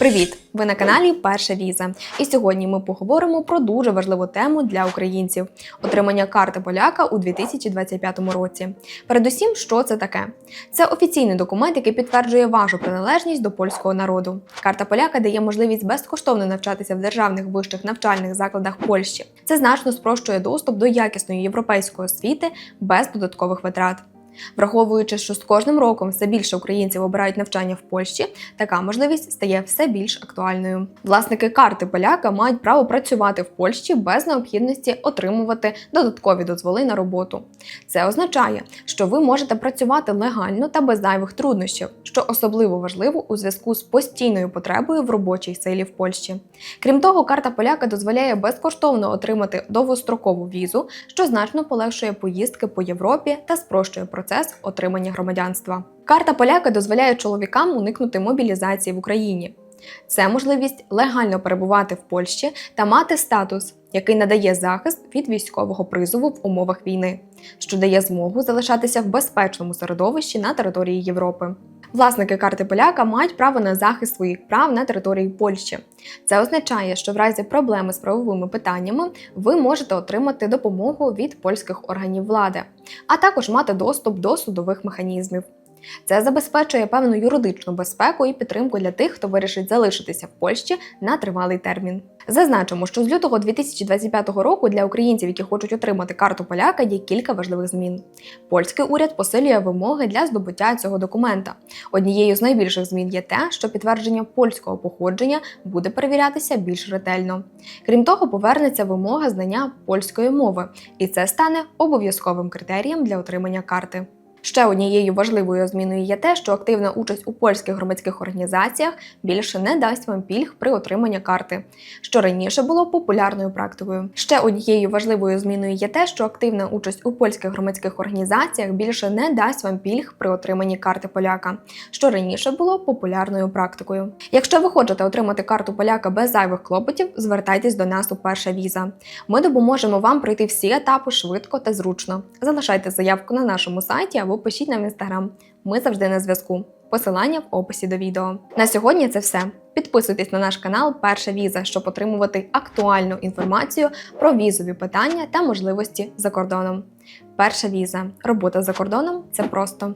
Привіт! Ви на каналі Перша Віза. І сьогодні ми поговоримо про дуже важливу тему для українців отримання карти поляка у 2025 році. Передусім, що це таке? Це офіційний документ, який підтверджує вашу приналежність до польського народу. Карта поляка дає можливість безкоштовно навчатися в державних вищих навчальних закладах Польщі. Це значно спрощує доступ до якісної європейської освіти без додаткових витрат. Враховуючи, що з кожним роком все більше українців обирають навчання в Польщі, така можливість стає все більш актуальною. Власники карти поляка мають право працювати в Польщі без необхідності отримувати додаткові дозволи на роботу. Це означає, що ви можете працювати легально та без зайвих труднощів, що особливо важливо у зв'язку з постійною потребою в робочій силі в Польщі. Крім того, карта поляка дозволяє безкоштовно отримати довгострокову візу, що значно полегшує поїздки по Європі та спрощує процес отримання громадянства. Карта поляка дозволяє чоловікам уникнути мобілізації в Україні. Це можливість легально перебувати в Польщі та мати статус, який надає захист від військового призову в умовах війни, що дає змогу залишатися в безпечному середовищі на території Європи. Власники карти поляка мають право на захист своїх прав на території Польщі. Це означає, що в разі проблеми з правовими питаннями ви можете отримати допомогу від польських органів влади, а також мати доступ до судових механізмів. Це забезпечує певну юридичну безпеку і підтримку для тих, хто вирішить залишитися в Польщі на тривалий термін. Зазначимо, що з лютого 2025 року для українців, які хочуть отримати карту поляка, є кілька важливих змін. Польський уряд посилює вимоги для здобуття цього документа. Однією з найбільших змін є те, що підтвердження польського походження буде перевірятися більш ретельно. Крім того, повернеться вимога знання польської мови, і це стане обов'язковим критерієм для отримання карти. Ще однією важливою зміною є те, що активна участь у польських громадських організаціях більше не дасть вам пільг при отриманні карти, що раніше було популярною практикою. Ще однією важливою зміною є те, що активна участь у польських громадських організаціях більше не дасть вам пільг при отриманні карти поляка, що раніше було популярною практикою. Якщо ви хочете отримати карту поляка без зайвих клопотів, звертайтесь до нас у перша віза. Ми допоможемо вам пройти всі етапи швидко та зручно. Залишайте заявку на нашому сайті або пишіть нам в інстаграм. Ми завжди на зв'язку. Посилання в описі до відео. На сьогодні це все. Підписуйтесь на наш канал Перша Віза, щоб отримувати актуальну інформацію про візові питання та можливості за кордоном. Перша віза. Робота за кордоном це просто.